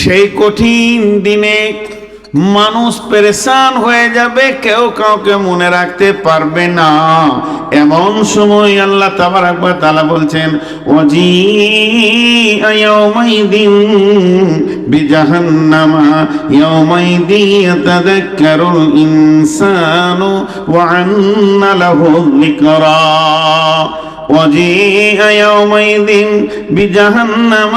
সেই কঠিন দিনে মানুষ পেরেশান হয়ে যাবে, কেউ কাউকে মনে রাখতে পারবে না। এমন সময় আল্লাহ তাবার একবার তালা বলছেন অজি ইয়াউমাইদিন বিজাহান্নামা, ইয়াউমাইদি ইয়াতাযাক্কারুল ইনসানু ওয়া আন্না লাহু যিকরা। وجيء يومئذ بجهنم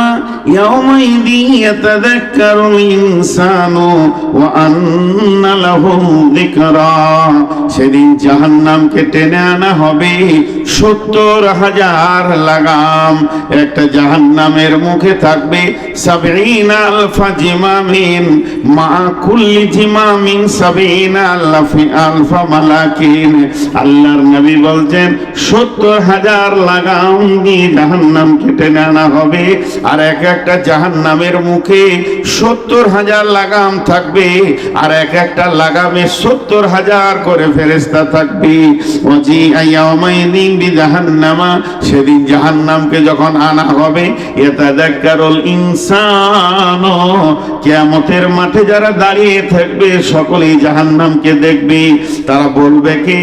يومئذ يتذكر الإنسان وأن له ذكرى সেদিন জাহান্নামকে টেনে আনা হবে সত্তর হাজার লাগাম একটা জাহান্নামের মুখে থাকবে সাবিন আলফা জিমামিন মা কুল্লি জিমামিন সাবিন আলফি আলফা মালাকিন আল্লাহর নবী বলছেন সত্তর হাজার লাগাম দিয়ে জাহান্নাম কেটে আনা হবে। আর এক একটা জাহান্নামের মুখে সত্তর হাজার লাগাম থাকবে, আর এক একটা লাগামে সত্তর হাজার করে ফেরেস্তা থাকবে। ওজি আয়ামাইদিন বি জাহান্নামা সেদিন জাহান্নামকে যখন আনা হবে ইয়াতাযাক্কারুল ইনসান, কিয়ামতের মাঠে যারা দাঁড়িয়ে থাকবে, সকলেই জাহান্নামকে দেখবে। তারা বলবে কি?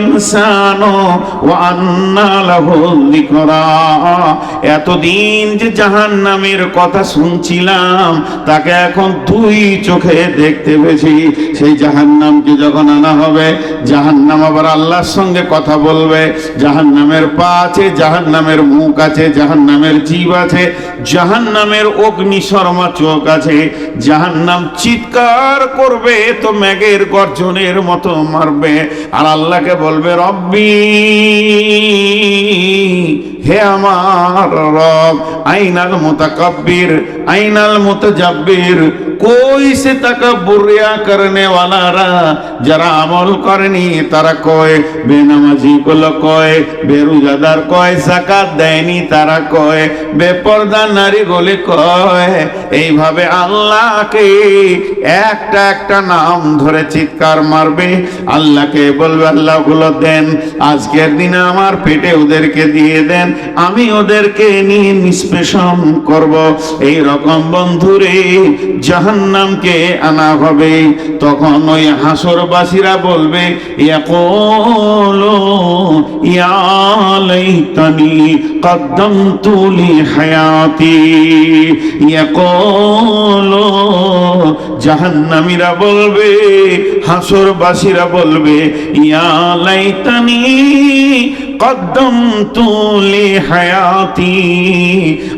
ইনসান, ওয়া আন্না লাহু যিকরা এতদিন যে জাহান্নামের কথা শুনছিলাম, তাকে এখন দুই চোখে দেখতে পেয়েছি। সেই জাহান নামকে যখন আনা হবে, জাহান্নাম আবার আল্লাহর সঙ্গে কথা বলবে। জাহান নামের পা আছে জাহান নামের মুখ আছে, জাহান্নামের জীব আছে, জাহান্নামের অগ্নি শর্মা চোখ আছে। জাহান নাম চিৎকার করবে, তো ম্যাগের গর্জনের মতো মারবে। আর আল্লাহকে বলবে, রব্বি হে আমার রব আইনাল মুতাকাব্বির আইনাল মুতাজাব্বির, কই সে তাকা বুরিয়া করনে ওয়ালারা যারা আমল করেনি, তারা কয়, বেনামাজি গুলো কয়, বেরুজাদার কয় জাকাত দেয়নি, তারা কয়, বেপর্দা নারী গলে কয়। এইভাবে আল্লাহকে একটা একটা নাম ধরে চিৎকার মারবে। আল্লাহকে বলবে আল্লাহগুলো দেন, আজকের দিনে আমার পেটে ওদেরকে দিয়ে দেন, আমি ওদেরকে নিয়ে নিষ্পেষণ করব। এই রকম বন্ধুরে জাহান্নামকে আনা হবে, তখন ওই হাসরবাসীরা বলবে, ইয়াকুলু, ইয়া লাইতানি কদ্দামতু লি হায়াতি ইয়াকুলু, জাহান্নামীরা বলবে, হাসরবাসীরা বলবে, ইয়া লাইতানি কদ্দমতু লি হায়াতি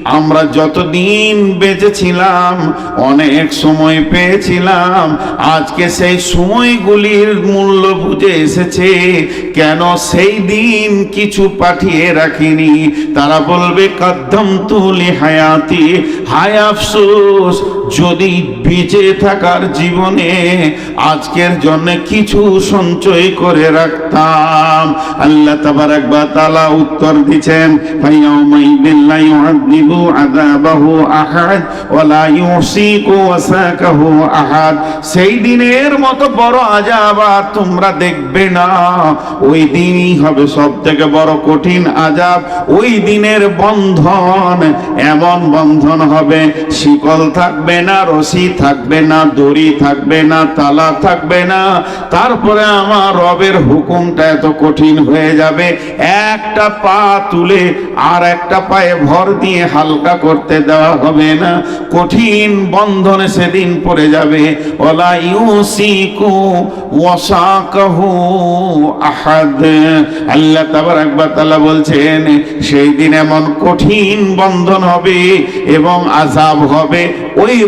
আমরা যতদিন বেঁচেছিলাম, অনেক সময় পেয়েছিলাম, আজকে সেই সময়গুলির মূল্য বুঝে এসেছে, কেন সেই দিন কিছু পাঠিয়ে রাখিনি। তারা বলবে কদ্দম তুলি হায়াতি হায় আফসোস যদি বেঁচে থাকার জীবনে আজকের জন্য কিছু সঞ্চয় করে রাখতাম, আল্লাহ তাবার একবার তালা উত্তর দিচ্ছেন সেই দিনের মতো বড় আযাব আর তোমরা দেখবে না। ওই দিনই হবে সব থেকে বড় কঠিন আযাব। ওই দিনের বন্ধন এমন বন্ধন হবে, শিকল থাকবে না, রশি থাকবে না, দড়ি থাকবে না, তালা থাকবে না। তারপরে আমার রবের হুকুমটা এত কঠিন হয়ে যাবে। একটা পা তুলে আর একটা পায়ে ভর দিয়ে হালকা করতে দেওয়া হবে না। কঠিন বন্ধনে সেদিন পড়ে যাবে। ওলা ইউসিকু ওয়াসাকাহু আহাদ। আল্লাহ তাবার একবার তাআলা বলছেন, সেই দিন এমন কঠিন বন্ধন হবে এবং আযাব হবে। ওই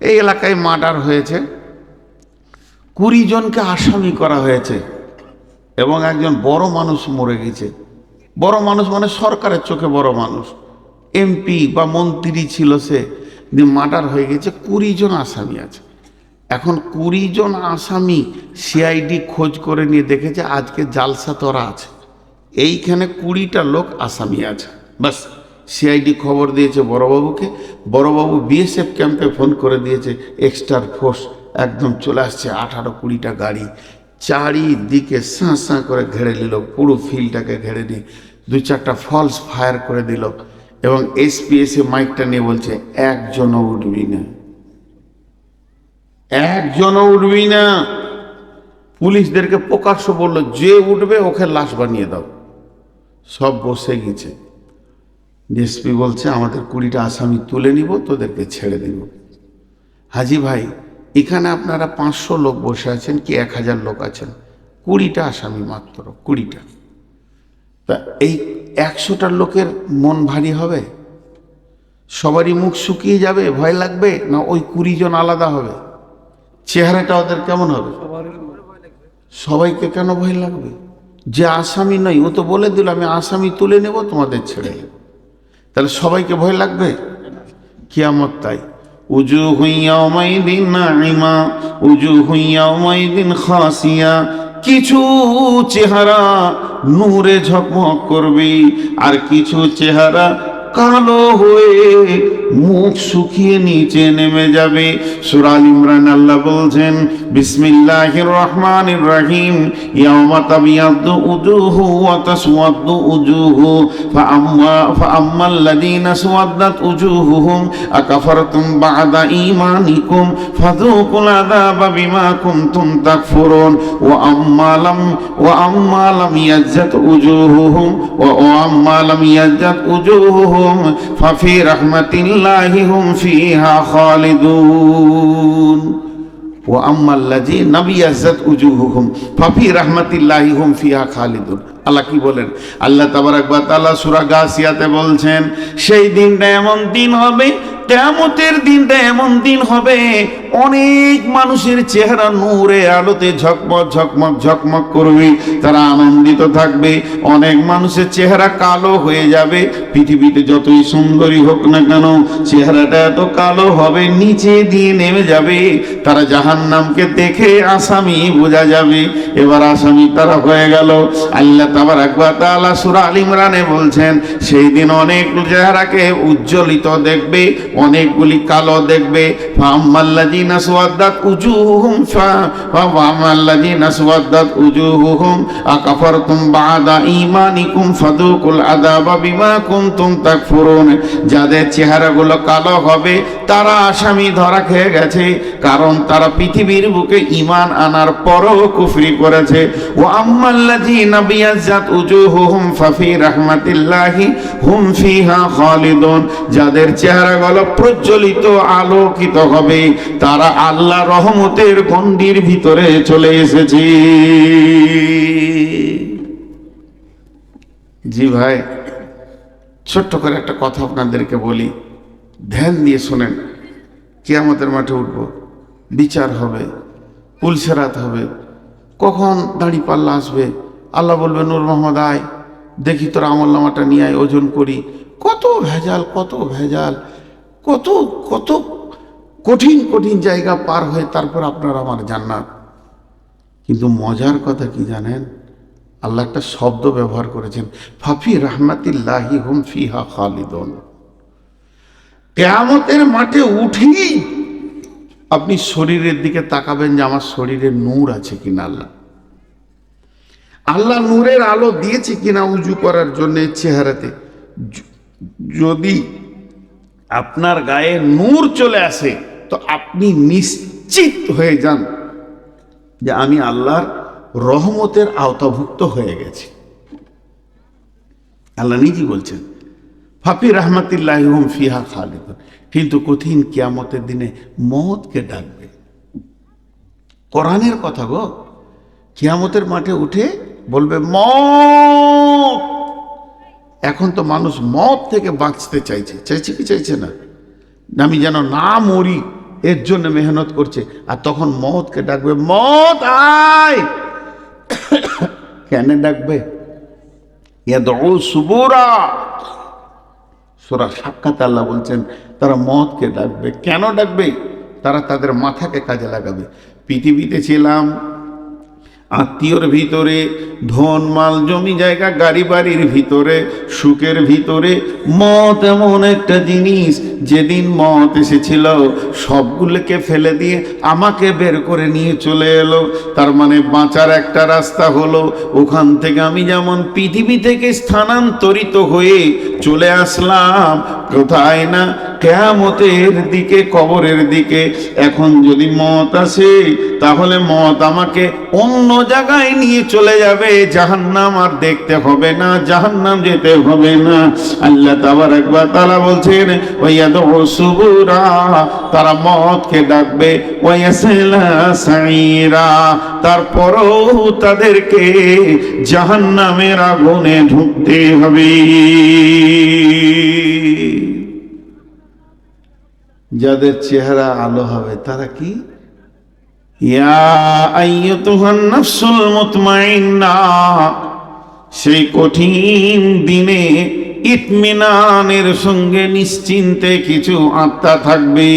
এই এলাকায় মার্ডার হয়েছে। কুড়ি জনকে আসামি করা হয়েছে এবং একজন বড় মানুষ মরে গেছে। বড় মানুষ মানে সরকারের চোখে বড় মানুষ। এমপি বা মন্ত্রী ছিল সে মার্ডার হয়ে গেছে, কুড়ি জন আসামি আছে। এখন কুড়ি জন আসামি সিআইডি খোঁজ করে নিয়ে দেখেছে, আজকে জালসা তোরা আছে। এইখানে কুড়িটা লোক আসামি আছে। বাস সিআইডি খবর দিয়েছে বড়বাবুকে। বড়বাবু বিএসএফ ক্যাম্পে ফোন করে দিয়েছে এক্সট্রা ফোর্স একদম চলে আসছে আঠারো কুড়িটা গাড়ি। চারিদিকে সাঁ সাঁ করে ঘেরে নিল, পুরো ফিল্ডটাকে ঘেরে নিয়ে দু চারটা ফলস ফায়ার করে দিল এবং এসপি এসে মাইকটা নিয়ে বলছে, একজনও উঠবি না। একজনও উঠবি না। পুলিশদেরকে প্রকাশ্য বলল, যে উঠবে, ওকে লাশ বানিয়ে দাও। সব বসে গেছে। ডিএসপি বলছে, আমাদের কুড়িটা আসামি তুলে নিব, তোদেরকে ছেড়ে দিব। হাজি ভাই, এখানে আপনারা পাঁচশো লোক বসে আছেন, কি এক হাজার লোক আছেন? কুড়িটা আসামি মাত্র, কুড়িটা। তা এই একশোটার লোকের মন ভারী হবে? সবারই মুখ শুকিয়ে যাবে, ভয় লাগবে, না ওই কুড়ি জন আলাদা হবে? চেহারাটা ওদের কেমন হবে? সবাইকে কেন ভয় লাগবে? যে আসামি নয়, ও তো বলে দিল, আমি আসামি তুলে নেব, তোমাদের ছেড়ে তাহলে সবাইকে ভয় লাগবে? কিয়ামত তাই। উজু হুইয়াউমাইদিন নাইমা উজু হুইয়াউমাইদিন খাসিয়া। কিছু চেহারা নূরে ঝকমক করবে, আর কিছু চেহারা কালো হয়ে মুখ শুকিয়ে নিচে নেমে যাবে। সুরাল ইমরান আল্লাহ বলছেন, বিসমিল্লাহির রহমানির রহিম। তাবিয়াদ্দু উজুহু ওয়া তাসওয়াদ্দু উজুহু। ফাআম্মা ফাআম্মাল্লাযীনা সাওয়াদ্দাত উজুহুহুম। আকাফারতুম বা'দা ঈমানিকুম? ফাযুকুল আযাবা বিমা কুনতুম তাকফুরুন। ওয়া আম্মা ওয়া আম্মা ইয়াজ্জাত উজুহুহুম। ওয়া ইয়াজ্জাত উজুহুহুম। ফাফি রহমতিল্লাহি হুম ফিহা খালিদুন। ও আম্মাল্লাজি নবী আজ্জাত উজুহুহুম, ফাফি রহমতিল্লাহি হুম ফিহা খালিদুন। আল্লাহ কি বলেন? আল্লাহ তাবারাকবা তাআলা সূরা গাসিয়াতে বলছেন, সেই দিনটা এমন দিন হবে, কেয়ামতের দিনটা এমন দিন হবে অনেক মানুষের চেহারা নূরে আলোতে ঝকমক ঝকমক ঝকমক করবে। তারা আনন্দিত থাকবে। অনেক মানুষের চেহারা কালো হয়ে যাবে। পৃথিবীতে যতই সুন্দরী হোক না কেন, চেহারাটা এত কালো হবে, নিচে দিয়ে নেমে যাবে। তারা জাহান্নামকে দেখে আসামি বোঝা যাবে। এবার আসামি তারা হয়ে গেল। আল্লাহ তাবার একবার তাআলা সূরা আল ইমরানে বলছেন সেই দিন অনেক চেহারাকে উজ্জ্বলিত দেখবে, অনেকগুলি কালো দেখবে। যাদের চেহারাগুলো কালো হবে, তারা আসামি ধরা খেয়ে গেছে, কারণ তারা পৃথিবীর বুকে ইমান আনার পরও কুফরি করেছে। ও আম্মাল্লাযিনা বিয়াজ্জাত উজুহুহুম হুম প্রজ্বলিত, আলোকিত হবে তারা আল্লাহ রহমতের গণ্ডির ভিতরে চলে এসেছে। জি ভাই, ছোট্ট করে একটা কথা আপনাদেরকে বলি। ধ্যান দিয়ে শোনেন, কিয়ামতের মাঠে উঠব, বিচার হবে পুলসেরাত হবে। কখন দাড়ি পাল্লা আসবে? আল্লাহ বলবে, নূর মোহাম্মদ, আয়। দেখি তোর আমল নামাটা নিয়ে আয়, ওজন করি। কত ভেজাল কত ভেজাল, কত কত কঠিন কঠিন জায়গা পার হয়ে তারপর আপনার আমার জান্নাত। কিন্তু মজার কথা কি জানেন? আল্লাহ একটা শব্দ ব্যবহার করেছেন, ফাফি রহমাতিল্লাহি হুম ফিহা খালিদন। কেয়ামতের মাঠে উঠেই আপনি শরীরের দিকে তাকাবেন যে আমার শরীরে নূর আছে কিনা আল্লাহ। আল্লাহ নূরের আলো দিয়েছে কিনা উজু করার জন্য চেহারাতে। যদি আপনার গায়ে নূর চলে আসে তো আপনি নিশ্চিত হয়ে যান যে আমি আল্লাহর রহমতের আওতাভুক্ত হয়ে গেছি। আল্লাহ নিজেই বলছেন, ফাফি রহমতুল্লাহ ফিহা খালিদ কিন্তু কঠিন কিয়ামতের দিনে মতকে ডাকবে। কোরআনের কথা গো, কিয়ামতের মাঠে উঠে বলবে, মত! এখন তো মানুষ মত থেকে বাঁচতে চাইছে। চাইছে কি চাইছে না? আমি যেন না মরি। এর জন্য মেহনত করছে। আর তখন মতকে ডাকবে মত আয়। কেন ডাকবে? সুবুরা। সোরা সাক্ষাৎ আল্লাহ বলছেন, তারা মদকে ডাকবে। কেন ডাকবে? তারা তাদের মাথাকে কাজে লাগাবে। পৃথিবীতে ছিলাম আত্মীয়র ভিতরে, ধন, মাল, জমি, জায়গা, গাড়ি বাড়ির ভিতরে, সুখের ভিতরে। মত এমন একটা জিনিস, যেদিন মত এসেছিল, সবগুলোকে ফেলে দিয়ে আমাকে বের করে নিয়ে চলে এলো। তার মানে বাঁচার একটা রাস্তা হলো, ওখান থেকে আমি যেমন পৃথিবী থেকে স্থানান্তরিত হয়ে চলে আসলাম, কোথায় না, কেয়ামতের দিকে, কবরের দিকে। এখন যদি মত আসে, তাহলে মত আমাকে অন্য জায়গায় নিয়ে চলে যাবে, জাহান্নাম আর দেখতে হবে না, জাহান্নাম যেতে হবে না। আল্লাহ তাবার একবার তারা বলছেন ওইয়া তো সুবুরা তারা মতকে ডাকবে সাইরা তারপরও তাদেরকে জাহান্নামের আগুনে ঢুকতে হবে। যাদের চেহারা আলো হবে, তারা কি ইয়া আইয়াতুহান নাফসুল মুতমাইন্না সেই কঠিন দিনে ইতমিনানের সঙ্গে নিশ্চিন্তে কিছু আত্মা থাকবে।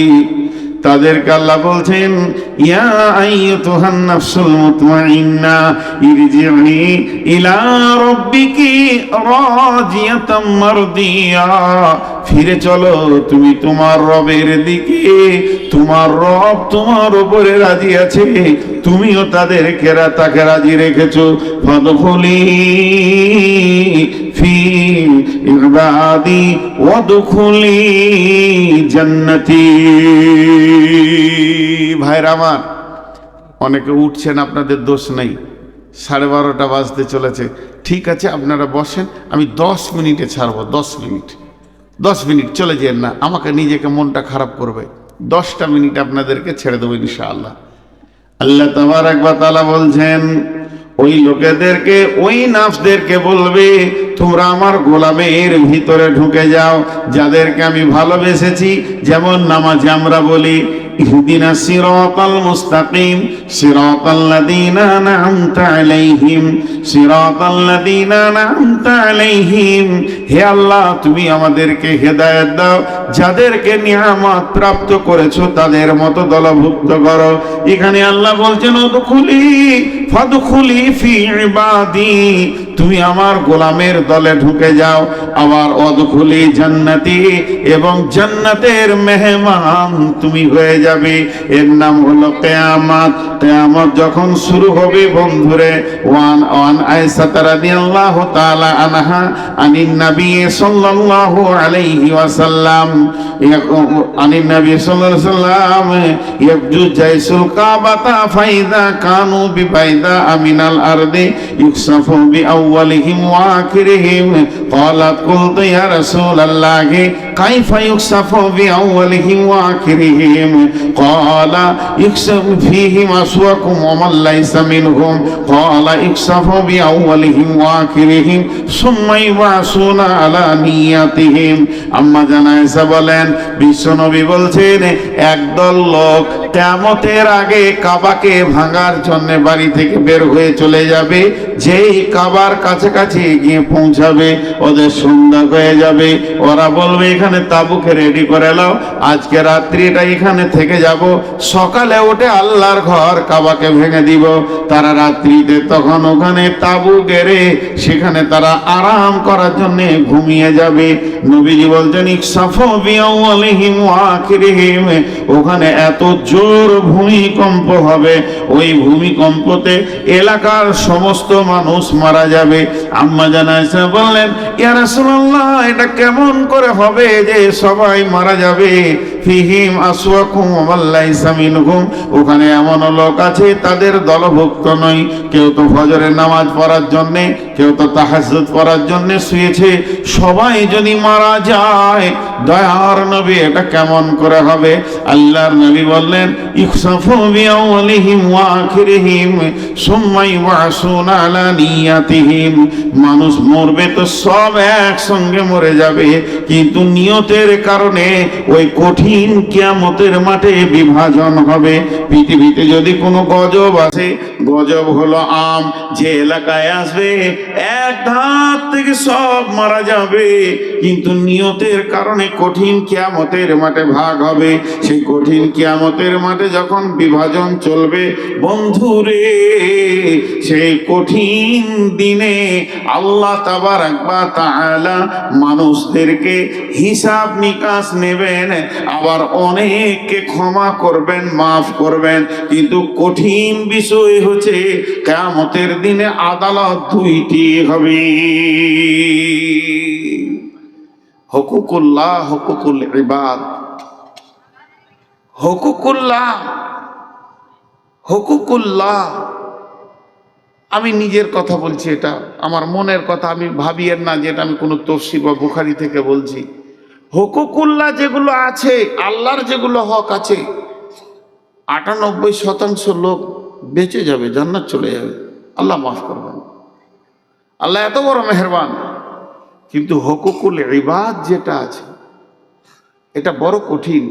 তাদের আল্লাহ বলছেন, ইয়া আইয়াতুহান নাফসুল মুতমাইন্না ইরজি'i ইলা রাব্বিকি রাজিয়াতাম মারদিয়া। ফিরে চলো, তুমি তোমার রবের দিকে। তোমার রব তোমার উপরে রাজি আছে, তুমিও তাদের রা- তাকে রাজি রেখেছো? ফদখলি ফি ইবাদি ওয়াদখুলি জান্নাতি। ভাইরা আমার, অনেকে উঠছেন, আপনাদের দোষ নেই। সাড়ে বারোটা বাজতে চলেছে। ঠিক আছে, আপনারা বসেন, আমি দশ মিনিটে ছাড়বো, দশ মিনিট। দশ মিনিট চলে যেন না, আমাকে নিজেকে মনটা খারাপ করবে। দশটা মিনিট আপনাদেরকে ছেড়ে দেবো ইনশাআল্লাহ। আল্লাহ তোমার একবার তালা বলছেন, ওই লোকেদেরকে, ওই নাফদেরকে বলবে, তোমরা আমার গোলামের ভিতরে ঢুকে যাও, যাদেরকে আমি ভালোবেসেছি, যেমন নামাজে আমরা বলি ইহদিনা সিরাতাল মুস্তাকিম সিরাতাল্লাযীনা আন'আমতা আলাইহিম সিরাতাল্লাযীনা আন'আমতা আলাইহিম। হে আল্লাহ, তুমি আমাদেরকে হেদায়েত দাও, যাদেরকে নিয়ামত প্রাপ্ত করেছ তাদের মতো দলভুক্ত করো। এখানে আল্লাহ বলছেন ওদখুলি ফাদখুলি ফি ইবাদি তুমি আমার গোলামের দলে ঢুকে যাও আবার অদখুলি জান্নাতি এবং জান্নাতের মেহমান তুমি হয়ে যাবে। এর নাম হলো কেয়ামত। কেয়ামত যখন শুরু হবে বন্ধুরে, ওয়ান ওয়ান আয়েশা রাদিয়াল্লাহু তাআলা আনহা আনিন নবী সাল্লাল্লাহু আলাইহি ওয়াসাল্লাম। আনিন নবী সাল্লাল্লাহু আলাইহি ওয়াসাল্লাম, ইয়াবজু জাইসুল কাবাতা ফাইদা কানু বিবাইদা আমিনাল আরদি ইউকসাফু বিআউয়ালিহিম أولهم وآخرهم قالت قلت يا رسول الله كيف يكسف بأولهم وآخرهم قال يكسف فيهم أسواكم ومن ليس منهم قال يكسف بأولهم وآخرهم ثم يبعثون على نياتهم আম্মা জানাইসা বলেন বিশ্বনবী বলছেন একদল লোক কেমতের আগে কাবাকে ভাঙার জন্য বাড়ি থেকে বের হয়ে চলে যাবে যেই কাবার কাছাকাছি গিয়ে পৌঁছাবে ওদের সন্ধ্যা হয়ে যাবে ওরা বলবে এখানে তাবুকে রেডি করে নাও। আজকে রাত্রি এটা এখানে থেকে যাব। সকালে উঠে আল্লাহর ঘর কাবাকে ভেঙে দিব। তারা রাত্রিতে তখন ওখানে তাবু গেড়ে সেখানে তারা আরাম করার জন্য ঘুমিয়ে যাবে। নবীজি বলছেন, ইকসাফু বিআউয়ালিহিম ওয়া আখিরিহিম। ওখানে এত জোর ভূমিকম্প হবে। ওই ভূমিকম্পতে এলাকার সমস্ত মানুষ মারা যাবে। আম্মা জানাইসা বললেন, ইয়া রাসূলুল্লাহ, এটা কেমন করে হবে? যে সবাই মারা যাবে ফিহিম আসওয়াকুম ওয়া লাইসা মিনহুম। ওখানে এমন লোক আছে, তাদের দলভুক্ত নয়। কেউ তো ফজরের নামাজ পড়ার জন্য, কেউ তো তাহাজ্জুদ পড়ার জন্য শুয়েছে। সবাই যদি মারা যায়, দয়ার নবী এটা কেমন করে হবে? আল্লাহর নবী বললেন, ইখসাফু বিআউলিহিম ওয়া আখিরিহিম, সুম্মা ইউবাসুনা আলা নিয়াতিহিম। মানুষ মরবে তো সব একসঙ্গে মরে যাবে, কিন্তু নিয়তের কারণে ওই কঠিন কঠিন কিয়ামতের মাঠে বিভাজন হবে। পৃথিবীতে যদি কোনো গজব আছে গজব হলো আম। যে এলাকায় আসবে, এক ধাপ থেকে সব মারা যাবে। কিন্তু নিয়তের কারণে কঠিন কিয়ামতের মাঠে ভাগ হবে। সেই কঠিন কিয়ামতের মাঠে যখন বিভাজন চলবে, বন্ধুরে, সেই কঠিন দিনে আল্লাহ তাবার একবার তাআলা মানুষদেরকে হিসাব নিকাশ নেবেন। আবার অনেককে ক্ষমা করবেন, মাফ করবেন। কিন্তু কঠিন বিষয় হচ্ছে, কেয়ামতের দিনে আদালত দুইটি হবে। হকুকুল্লাহ, হকুকুল ইবাদ। হকুকুল্লাহ হকুকুল্লাহ। আমি নিজের কথা বলছি এটা। আমার মনের কথা আমি ভাবিয়ের না যেটা আমি কোনো তফসির বা বুখারি থেকে বলছি। হকুকুল্লাহ যেগুলো আছে, আল্লাহর যেগুলো হক আছে, আটানব্বই শতাংশ লোক বেঁচে যাবে, জান্নাত চলে যাবে। আল্লাহ মাফ করবেন। আল্লাহ এত বড় মেহরবান। কিন্তু হকুকুল ইবাদ যেটা আছে, এটা বড় কঠিন।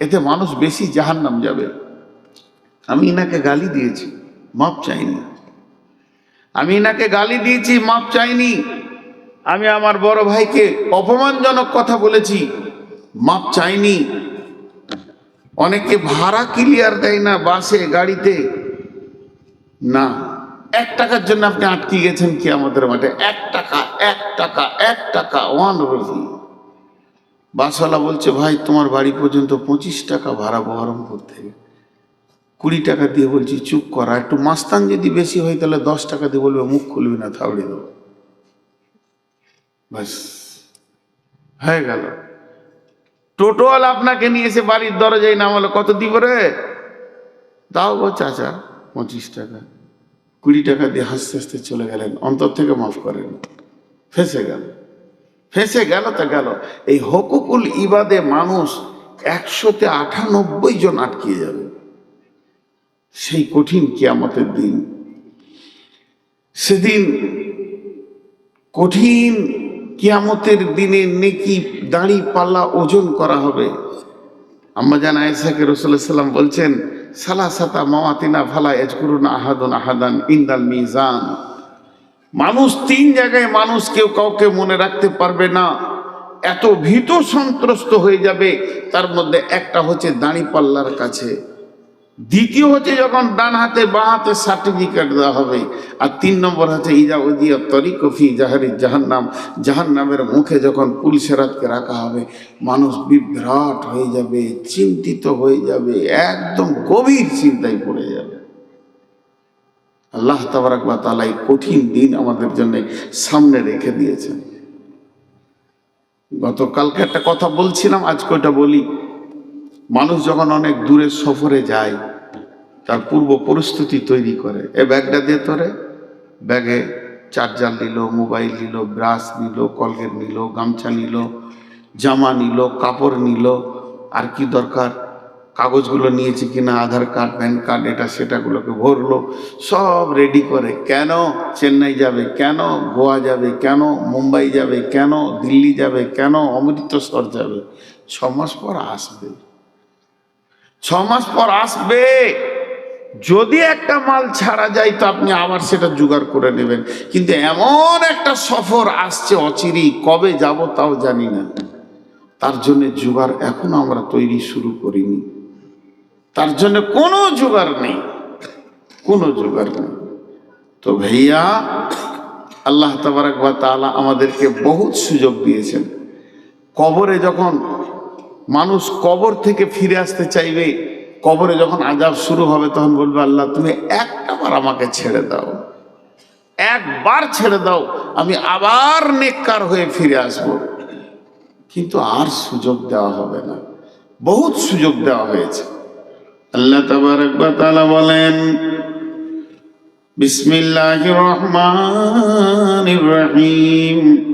এতে মানুষ বেশি জাহান্নাম যাবে। আমি ইনাকে গালি দিয়েছি, মাপ চাইনি। আমি ইনাকে গালি দিয়েছি, মাপ চাইনি। আমি আমার বড় ভাইকে অপমানজনক কথা বলেছি। মাপ চাইনি। অনেকে ভাড়া ক্লিয়ার দেয় না বাসে, গাড়িতে। না, এক টাকার জন্য আপনি আটকে গেছেন কি আমাদের মাঠে? এক টাকা এক টাকা এক টাকা ওয়ান রুপি বাসওয়ালা বলছে, ভাই, তোমার বাড়ি পর্যন্ত পঁচিশ টাকা ভাড়া বহরমপুর থেকে কুড়ি টাকা দিয়ে বলছি, চুপ করা একটু মাস্তান যদি বেশি হয় তাহলে দশ টাকা দিয়ে বলবে, মুখ খুলবি না, থাবড়ে দেবো। ব্যাস হয়ে গেল। টোটোয়াল আপনাকে নিয়ে এসে বাড়ির দরজায় নামালো, কত দিব রে দাও গো চাচা, পঁচিশ টাকা। কুড়ি টাকা দিয়ে হাসতে হাসতে চলে গেলেন, অন্তর থেকে মাফ করেন। ফেসে গেল। ফেসে গেল তা গেল। এই হকুকুল ইবাদে মানুষ একশোতে আটানব্বই জন আটকিয়ে যাবে। সেই কঠিন কিয়ামতের দিন। সেদিন কঠিন কিয়ামতের দিনে নেকি দাড়ি পাল্লা ওজন করা হবে। আম্মা জান আয়েশাকে রসুল্লাহ সাল্লাম বলছেন সালা সাতা মাওয়াতিনা ফালা এজকুরুন আহাদুন আহাদান ইন্দাল মিজান। মানুষ তিন জায়গায় মানুষ কেউ কাউকে মনে রাখতে পারবে না। এত ভীত সন্ত্রস্ত হয়ে যাবে, তার মধ্যে একটা হচ্ছে দাঁড়ি পাল্লার কাছে। দ্বিতীয় হচ্ছে যখন ডান হাতে বাঁ হাতে সার্টিফিকেট দেওয়া হবে, আর তিন নম্বর হচ্ছে ইজা উদিয়া তরিকফি জাহারি জাহান্নাম। জাহান্নামের মুখে যখন পুলিশেরাতকে রাখা হবে, মানুষ বিভ্রাট হয়ে যাবে, চিন্তিত হয়ে যাবে, একদম গভীর চিন্তায় পড়ে যাবে। আল্লাহ তাবারাকবা তালা এই কঠিন দিন আমাদের জন্য সামনে রেখে দিয়েছেন। গতকালকে একটা কথা বলছিলাম, আজকে ওটা বলি। মানুষ যখন অনেক দূরের সফরে যায়, তার পূর্ব পরিস্থিতি তৈরি করে। এ ব্যাগটা দিয়ে তোরে ব্যাগে চার্জার নিল, মোবাইল নিল, ব্রাশ নিল, কলগেট নিল, গামছা নিল, জামা নিল, কাপড় নিল, আর কি দরকার? কাগজগুলো নিয়েছে কিনা, আধার কার্ড, প্যান কার্ড, এটা সেটাগুলোকে ভরলো, সব রেডি করে। কেন? চেন্নাই যাবে কেন? গোয়া যাবে কেন? মুম্বাই যাবে কেন? দিল্লি যাবে কেন? অমৃতসর যাবে। ছ মাস পর আসবে। ছ মাস পর আসবে। যদি একটা মাল ছাড়া যায়, তো আপনি আবার সেটা জোগাড় করে নেবেন। কিন্তু এমন একটা সফর আসছে অচিরি কবে যাব তাও জানি না। তার জন্য জোগাড় এখন আমরা তৈরি শুরু করিনি। তার জন্য কোনো জোগাড় নেই। কোনো জোগাড় নেই। তো ভাইয়া, আল্লাহ তাবারাক তাআলা আমাদেরকে বহুত সুযোগ দিয়েছেন। কবরে যখন মানুষ কবর থেকে ফিরে আসতে চাইবে, কবরে যখন আজাব শুরু হবে, তখন বলবে, আল্লাহ, তুমি একটা বার আমাকে ছেড়ে দাও। একবার ছেড়ে দাও, আমি আবার নেককার হয়ে ফিরে আসব। কিন্তু আর সুযোগ দেওয়া হবে না। বহুত সুযোগ দেওয়া হয়েছে। আল্লাহ তাআলা বলেন, বিসমিল্লাহির রহমানির রহিম।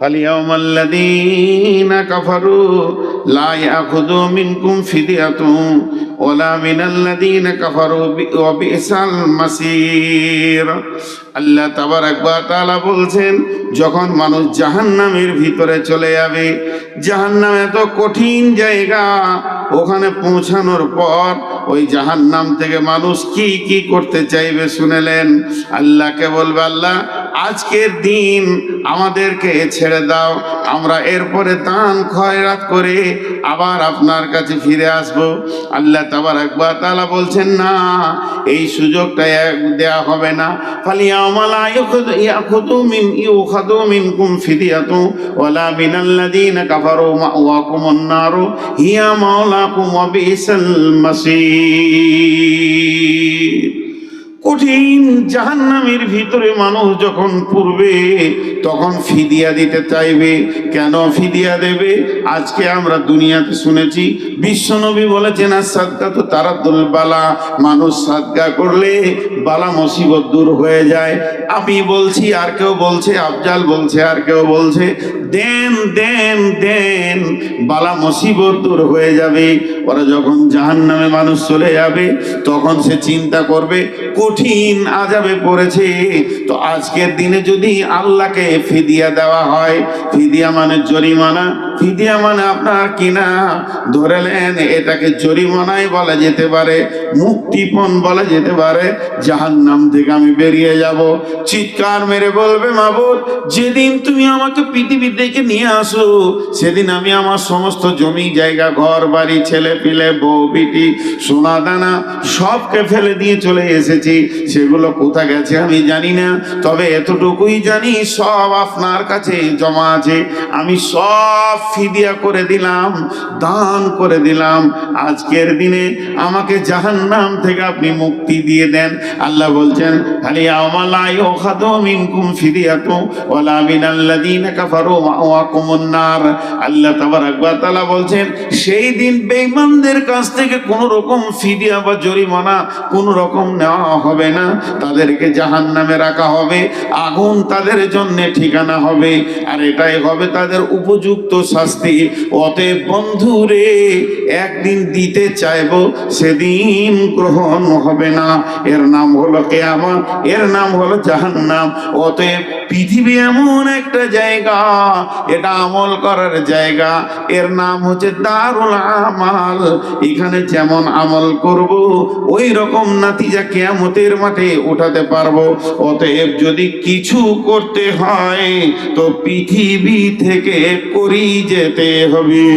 فاليوم الذين كفروا لا يأخذوا منكم فدية ولا من الذين كفروا ب- وبئس المصير আল্লাহ তাবারাক ওয়া তাআলা বলছেন যখন মানুষ জাহান্নামের ভিতরে চলে যাবে জাহান্নাম এত কঠিন জায়গা ওখানে পৌঁছানোর পর ওই জাহান্নাম থেকে মানুষ কি কি করতে চাইবে শুনেলেন আল্লাহকে বলবে আল্লাহ আজকের দিন আমাদেরকে ছেড়ে দাও। আমরা এরপরে দান খয়রাত করে আবার আপনার কাছে ফিরে আসব। আল্লাহ তাবার একবার তালা বলছেন, না, এই সুযোগটা দেয়া হবে না। ফালি আমালা ইয়াখুদু মিন ইউখাদু মিনকুম ফিদিয়াতু ওয়ালা মিনাল্লাযীনা কাফারু মাওয়াকুমুন নারু হিয়া মাওলাকুম ওয়া বিসাল মাসীর কঠিন জাহান্নামের ভিতরে মানুষ যখন পূর্বে তখন ফিদিয়া দিতে চাইবে। কেন ফিদিয়া দেবে? আজকে আমরা দুনিয়াতে শুনেছি, বিশ্বনবী বলেছেন আর সাদকা তো তারাতুল বালা। মানুষ সাদকা করলে বালা মুসিবত দূর হয়ে যায়। আমি বলছি, আর কেউ বলছে, আফজাল বলছে, আর কেউ বলছে, দেন দেন দেন, বালা মুসিবত দূর হয়ে যাবে। ওরা যখন জাহান্নামে মানুষ চলে যাবে, তখন সে চিন্তা করবে কঠিন আজাবে পড়েছে। তো আজকের দিনে যদি আল্লাহকে ফিদিয়া দেওয়া হয়, ফিদিয়া মানে জরিমানা, ফিদিয়া মানে আপনার কিনা? ধরেলেন এটাকে জরিমানাই বলা যেতে পারে, মুক্তিপণ বলা যেতে পারে যাহার জাহান্নাম থেকে আমি বেরিয়ে যাব। চিৎকার মেরে বলবে, মাবুদ, যেদিন তুমি আমাকে পৃথিবী থেকে নিয়ে আসো, সেদিন আমি আমার সমস্ত জমি, জায়গা, ঘর, বাড়ি ছেলে পিলে বউ, বিটি, সোনা দানা সবকে ফেলে দিয়ে চলে এসেছি। সেগুলো কোথা গেছে আমি জানি না। তবে এতটুকুই জানি, সব আপনার কাছে জমা আছে। আমি সব ফিদিয়া করে দিলাম, দান করে দিলাম। আজকের দিনে আমাকে জাহান্নাম থেকে আপনি মুক্তি দিয়ে দেন। আল্লাহ বলছেন খালি আমালাই ও খাদো মিনকুম ফিদিয়াতু ওয়ালা মিনাল্লাযীনা কাফারু আল্লাহ বলছেন, সেই দিন বেঈমানদের কাছ থেকে কোনো রকম ফিদিয়া বা জরিমানা কোনো রকম নেওয়া হবে না, তাদেরকে জাহান্নামে রাখা হবে, আগুন তাদের জন্য ঠিকানা হবে, আর এটাই হবে তাদের উপযুক্ত শাস্তি। অতএব বন্ধুরে, একদিন দিতে চাইব, সেদিন গ্রহণ হবে না। এর নাম হলো কেয়ামত, এর নাম হলো জাহান্নাম। অতএব পৃথিবী এমন একটা জায়গা, এটা আমল করার জায়গা, এর নাম হচ্ছে দারুল আমাল। এখানে যেমন আমল করব, ওই রকম নাতিজা কেয়ামতের মাঠে উঠাতে পারব। অতএব যদি কিছু করতে হয়, তো পৃথিবী থেকে করি যেতে হবে।